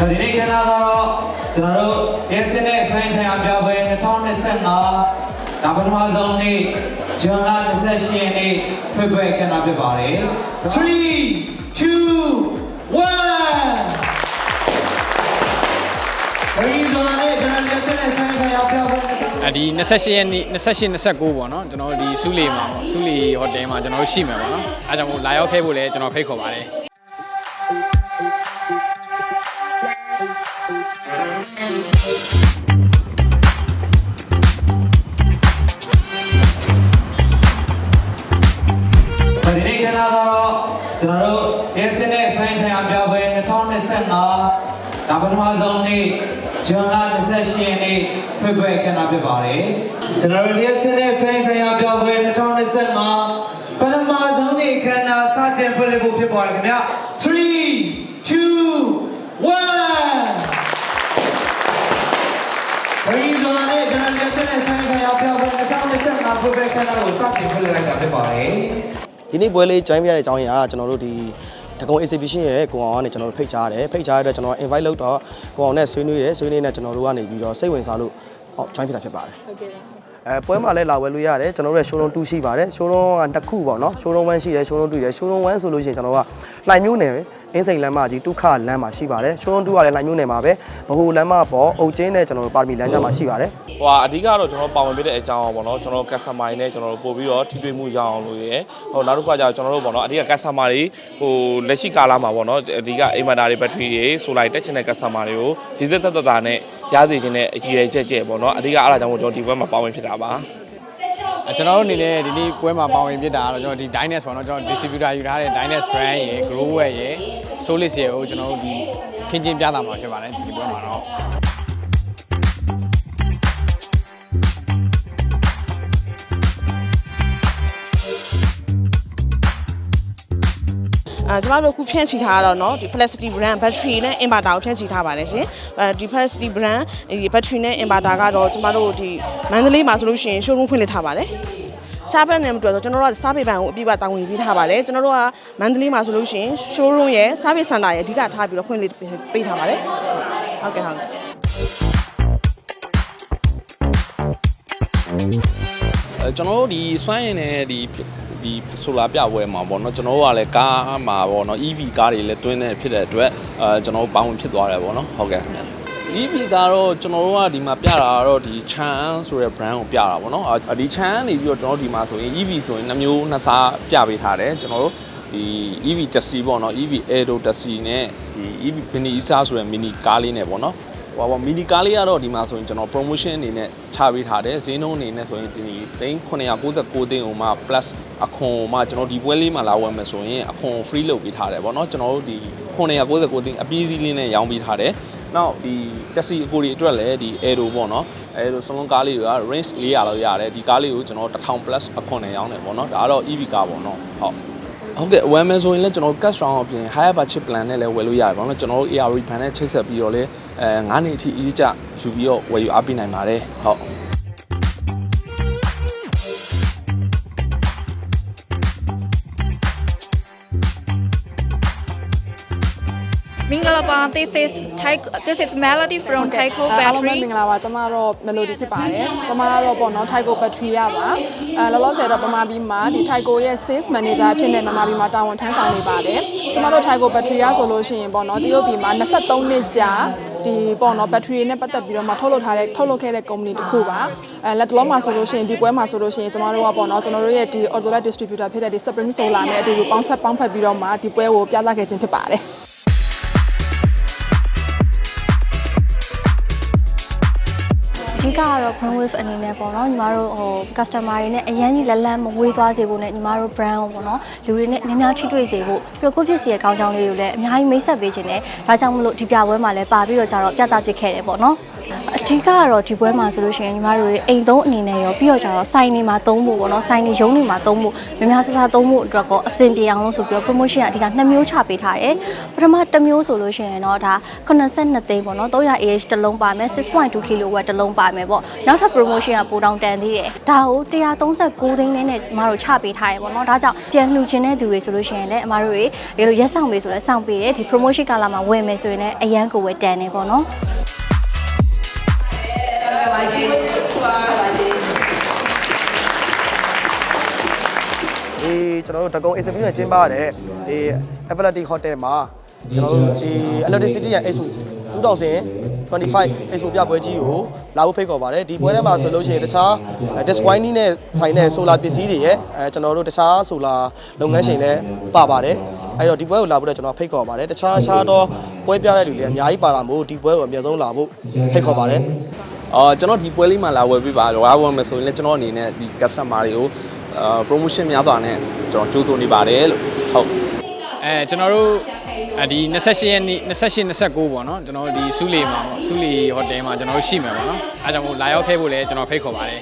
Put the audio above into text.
ဆိုတော့ဒီနေ့ခန်းလာတော့ကျွန်တော်တို့ရက်စင်းတဲ့ဆိုင်းဆိုင်အပြောင်းပွဲ2025ဒါပထမဆုံးနေ့ဇွန်လ28ရက်နေ့ဖွင့်ပွဲခန်းလာဖြစ်ပါတယ်3 2 1ဘယ်လိုလဲကျွန်တော်ရက်စင်းတဲ့ဆိုင်းဆိုင်အပြောင်းပွဲအဲဒီ28ရက်နေ့28 29ပေါ့နော်ကျွန်တော်တို့ဒီဆူလီမှာပေါ့ဆူလီဟိုတယ်မှာကျွန်တော်တို့ရှိမှာပေါ့နော်အဲဒါကြောင့်မို့လာရောက်ခဲ့ဖို့လည်းကျွန်တော်ဖိတ်ခေါ်ပါတယ် တော်တို့ရက်စင်းတဲ့ဆိုင်းဆိုင်အပြောင်းပွဲ2025ဒါပထမဆုံးနေ့ဇွန်လ28ရက်နေ့ဖွင့်ပွဲခန်းလာဖြစ်ပါတယ်ကျွန်တော်တို့ရက်စင်းတဲ့ဆိုင်းဆိုင်အပြောင်းပွဲ2025ပထမဆုံးနေ့ခန်းလာစတင်ဖွင့်လှစ်ဖို့ဖြစ်ပါတယ်ခင်ဗျ3 2 1ဘယ်လိုလဲကျွန်တော်ရက်စင်းတဲ့ဆိုင်းဆိုင်အပြောင်းပွဲ2025ဖွင့်ပွဲခန်းလာကိုစတင်ဖွင့်လှစ်လိုက်တာဖြစ်ပါတယ်ဒီနေ့ပွဲလေး join ပြရတဲ့အကြောင်းအရာကကျွန်တော်တို့ဒီ တကုံ exhibition ရဲ့ကိုအောင်ကနေကျွန်တော်တို့ဖိတ်ကြားတယ်ဖိတ်ကြားရတဲ့ကျွန်တော် invite လုပ်တော့ကိုအောင်နဲ့ဆွေးနွေးတယ်ဆွေးနွေးနေကျွန်တော်တို့ကနေပြီးတော့စိတ်ဝင်စားလို့ဟော join ဖြစ်တာဖြစ်ပါတယ်ဟုတ်ကဲ့အဲပွဲမှာလည်းလာဝယ်လို့ရတယ်ကျွန်တော်တို့ရဲ့ showroom 2ရှိပါတယ် showroom ကတစ်ခုပေါ့နော် showroom 1ရှိတယ် showroom 2ရှိတယ် showroom 1ဆိုလို့ရှိရင်ကျွန်တော်တို့ကလှိုင်မျိုးနယ်ပဲ အင်းစိန်လမ်းမကြီးဒုက္ခလမ်းမှာရှိပါတယ် showroom 2ကလည်းလှိုင်မျိုးနယ်မှာပဲဘဟုလမ်းမပေါ်အုတ်ကျင်းနဲ့ကျွန်တော်တို့ပါရမီလမ်းကြားမှာရှိပါတယ်ဟိုဟာအဓိကတော့ကျွန်တော်ပါဝင်ပြတဲ့အကြောင်းပေါ့နော်ကျွန်တော် customer တွေနဲ့ကျွန်တော်တို့ပို့ပြီးတော့ထိတွေ့မှုရအောင်လို့ရယ်ဟိုနောက်တစ်ခါကျတော့ကျွန်တော်တို့ပေါ့နော်အဓိက customer တွေဟိုလက်ရှိကာလမှာပေါ့နော်အဓိကအိမ်မတာတွေဘက်ထရီတွေဆိုလိုက်တက်ချင်တဲ့ customer တွေကိုစီစစ်သက်သက်တာနဲ့ရစေခြင်းနဲ့အကြီးအကျယ်ကျက်ပေါ့နော်အဓိကအားလာကြောင့်ကျွန်တော်ဒီဘက်မှာပါဝင်ဖြစ်တာပါအဲ ကျွန်တော်တို့အနေနဲ့ဒီနေ့ပွဲမှာပါဝင်ဖြစ်တာကတော့ကျွန်တော်ဒီ Dynas ပေါ့နော်ကျွန်တော် distributor ယူထားတဲ့ Dynas brand ရယ် Growware ရယ် Solis ရယ်ကိုကျွန်တော်တို့ဒီခင်းကျင်းပြတာမှာဖြစ်ပါတယ်ဒီပွဲမှာတော့ အဲကျမတို့အခုဖြန့်ချီထားတာတော့เนาะဒီ Felicity brand battery နဲ့ inverter ကိုဖြန့်ချီထားပါတယ်ရှင်အဲဒီ Felicity brand ဒီ battery နဲ့ inverter ကတော့ကျမတို့ဒီမန္တလေးမှာဆိုလို့ရှိရင် showroom ဖွင့်လှစ်ထားပါတယ်ရှားဘက်နဲ့မတူတော့ကျွန်တော်တို့ကစားပေပန်ကိုအပြည့်အဝတာဝန်ယူပေးထားပါတယ်ကျွန်တော်တို့ကမန္တလေးမှာဆိုလို့ရှိရင် showroom ရဲ့ service center ရဲ့အဓိကထားပြီးတော့ဖွင့်လှစ်ပေးထားပါတယ်ဟုတ်ကဲ့ဟုတ်ကဲ့ အဲကျွန်တော်တို့ဒီစွမ်းရည်နဲ့ဒီ ဒီဆိုလာပြပွဲမှာပေါ့နော်ကျွန်တော်တို့ကလည်းကားမှာပေါ့နော် EV ကားတွေလည်းတွင်းနေဖြစ်တဲ့အတွက်အဲကျွန်တော်တို့ပေါင်းဝင်ဖြစ်သွားတယ်ပေါ့နော်ဟုတ်ကဲ့ခင်ဗျာ EV ကတော့ကျွန်တော်တို့ကဒီမှာပြတာကတော့ဒီ Chan ဆိုတဲ့ brand ကိုပြတာပေါ့နော်အာဒီ Chan နေပြီးတော့ကျွန်တော်တို့ဒီမှာဆိုရင် EV ဆိုရင်နှမျိုးနှစ်စားပြပေးထားတယ်ကျွန်တော်တို့ဒီ EV taxi ပေါ့နော် EV Aero taxi နဲ့ဒီ EV Mini Isa ဆိုတဲ့ mini ကားလေးနဲ့ပေါ့နော် ဟိုပါမီနီကားလေးကတော့ဒီမှာဆိုရင်ကျွန်တော် promotion အနေနဲ့ချပေးထားတယ်ဈေးနှုန်းအနေနဲ့ဆိုရင်ဒီ3999သိန်းဟိုမှ plus အခွန်မှကျွန်တော်ဒီပွဲလေးမှာလာဝယ်မယ်ဆိုရင်အခွန် free လုပ်ပေးထားတယ်ဗောနော်ကျွန်တော်တို့ဒီ999သိန်းအပြည့်စည်းလေးနဲ့ရောင်းပေးထားတယ်နောက်ဒီ taxi အကိုတွေအတွက်လည်းဒီ Aero ပေါ့နော် Aero စလုံးကားလေးတွေက range 400လောက်ရတယ်ဒီကားလေးကိုကျွန်တော်1000 plus အခွန်နဲ့ရောင်းတယ်ဗောနော်ဒါကတော့ EV ကားပေါ့နော်ဟုတ် ဟုတ်ကဲ့ဝယ်မယ်ဆိုရင်လည်းကျွန်တော် cash round အပြင် higher budget plan နဲ့လည်းဝယ်လို့ရတယ်ပေါ့နော်ကျွန်တော်တို့ AR refund နဲ့ချိတ်ဆက်ပြီးတော့လည်းအဲ9နှစ်အထိအကြီးကျယူပြီးတော့ဝယ်ယူအားပေးနိုင်ပါတယ်ဟုတ် မင်္ဂလာပါ this is Thai this is Melody from Taiko အားလုံးပဲ Battery မင်္ဂလာပါကျွန်မတော့ Melody ဖြစ်ပါတယ်ကျွန်မကတော့ပေါ့နော် Taiko Battery ရပါအဲလောလောဆယ်တော့ပမာပြီးမှာဒီ Taiko ရဲ့ sales manager အဖြစ်နဲ့ပမာပြီးမှာတာဝန်ထမ်းဆောင်နေပါတယ်ကျွန်မတို့ Taiko Battery ရဆိုလို့ရှိရင်ပေါ့နော်တရုတ်ပြည်မှာ23နှစ်ကြာဒီပေါ့နော် battery နဲ့ပတ်သက်ပြီးတော့မှထုတ်လုပ်ထားတဲ့ထုတ်လုပ်ခဲ့တဲ့ company တစ်ခုပါအဲလက်တလုံးမှာဆိုလို့ရှိရင်ဒီပွဲမှာဆိုလို့ရှိရင်ကျွန်တော်တို့ကပေါ့နော်ကျွန်တော်တို့ရဲ့ဒီ Autolet distributor ဖြစ်တဲ့ဒီ Spring Solar နဲ့အတူတူပေါင်းဆက်ပေါင်းဖက်ပြီးတော့မှဒီပွဲကိုပြသခဲ့ခြင်းဖြစ်ပါတယ် အဓိကကတော့ brand wave အနေနဲ့ပေါ့နော်ညီမတို့ဟို customer တွေနဲ့အရန်ကြီးလက်လန်းမဝေးသွားစေဖို့နဲ့ညီမတို့ brand ကိုပေါ့နော်လူတွေနဲ့အများများထိတွေ့စေဖို့ပြီးတော့ကိုယ့်ဖြစ်စီရဲ့ကောင်းကြောင်းလေးကိုလည်းအများကြီးမိတ်ဆက်ပေးခြင်းနဲ့ဒါကြောင့်မလို့ဒီပြပွဲမှာလည်းပါပြီးတော့ကြတော့ပြသပစ်ခဲ့တယ်ပေါ့နော် အဓိကကတော့ဒီပွဲမှာဆိုလို့ရှိရင်ညီမတို့ရဲ့အိမ်သုံးအနေနဲ့ရောပြီးတော့ကျတော့ဆိုင်နေမှာသုံးဖို့ပေါ့နော်ဆိုင်နေရုံးနေမှာသုံးဖို့များများဆဆသုံးဖို့အတွက်ကောအဆင်ပြေအောင်လို့ဆိုပြီးတော့ promotion ကအဓိကနှစ်မျိုးချပေးထားတယ်ပထမတစ်မျိုးဆိုလို့ရှိရင်တော့ဒါ82သိန်းပေါ့နော် 300AH တစ်လုံးပါမယ်6.2 kW တစ်လုံးပါမယ်ပေါ့နောက်ထပ် promotion ကပိုတောင်တန်သေးတယ်ဒါကို139သိန်းနဲ့ညီမတို့ချပေးထားရပေါ့နော်ဒါကြောင့်ပြန်လှူခြင်းတဲ့သူတွေဆိုလို့ရှိရင်လည်းအမတို့တွေဒီလိုရက်ဆောင်ပေးဆိုလဲစောင့်ပေးတယ်ဒီ promotion ကာလမှာဝယ်မယ်ဆိုရင်လည်းအရန်ကိုဝယ်တန်နေ ပေါ့နော်ဒီကျွန်တော်တို့တကုံ exhibition ကျင်းပရတဲ့ဒီ Athletic Hotel မှာကျွန်တော်တို့ဒီ Athletic City ရဲ့ Expo 2025 Expo ပြပွဲကြီးကိုလာဖို့ဖိတ်ခေါ်ပါတယ်ဒီပွဲထဲမှာဆိုလို့ရှိရင်တခြား Discoin နဲ့ဆိုင်တဲ့ solar ပစ္စည်းတွေရဲ့အဲကျွန်တော်တို့တခြား solar လုပ်ငန်းရှင်လည်းပါပါတယ်အဲ့တော့ဒီပွဲကိုလာဖို့တော့ကျွန်တော်ဖိတ်ခေါ်ပါတယ်တခြားခြားတော့ပွဲပြတဲ့လူတွေအများကြီးပါလာမို့ဒီပွဲကိုအများဆုံးလာဖို့ဖိတ်ခေါ်ပါတယ် အော်ကျွန်တော်ဒီပွဲလေးမှာလာဝယ်ပေးပါတော့ဝယ်မယ်ဆိုရင်လည်းကျွန်တော်အနေနဲ့ဒီ customer တွေကိုအာ promotion များစွာနဲ့ကျွန်တော်ကြိုးစိုးနေပါတယ်လို့ဟုတ်အဲကျွန်တော်တို့အဲဒီ28ရက်နေ့28 29ပေါ့နော်ကျွန်တော်တို့ဒီစူးလီမှာပေါ့စူးလီဟိုတယ်မှာကျွန်တော်တို့ရှိမှာပေါ့နော်အဲဒါကြောင့်မို့လာရောက်ခဲ့ဖို့လည်းကျွန်တော်ဖိတ်ခေါ်ပါတယ်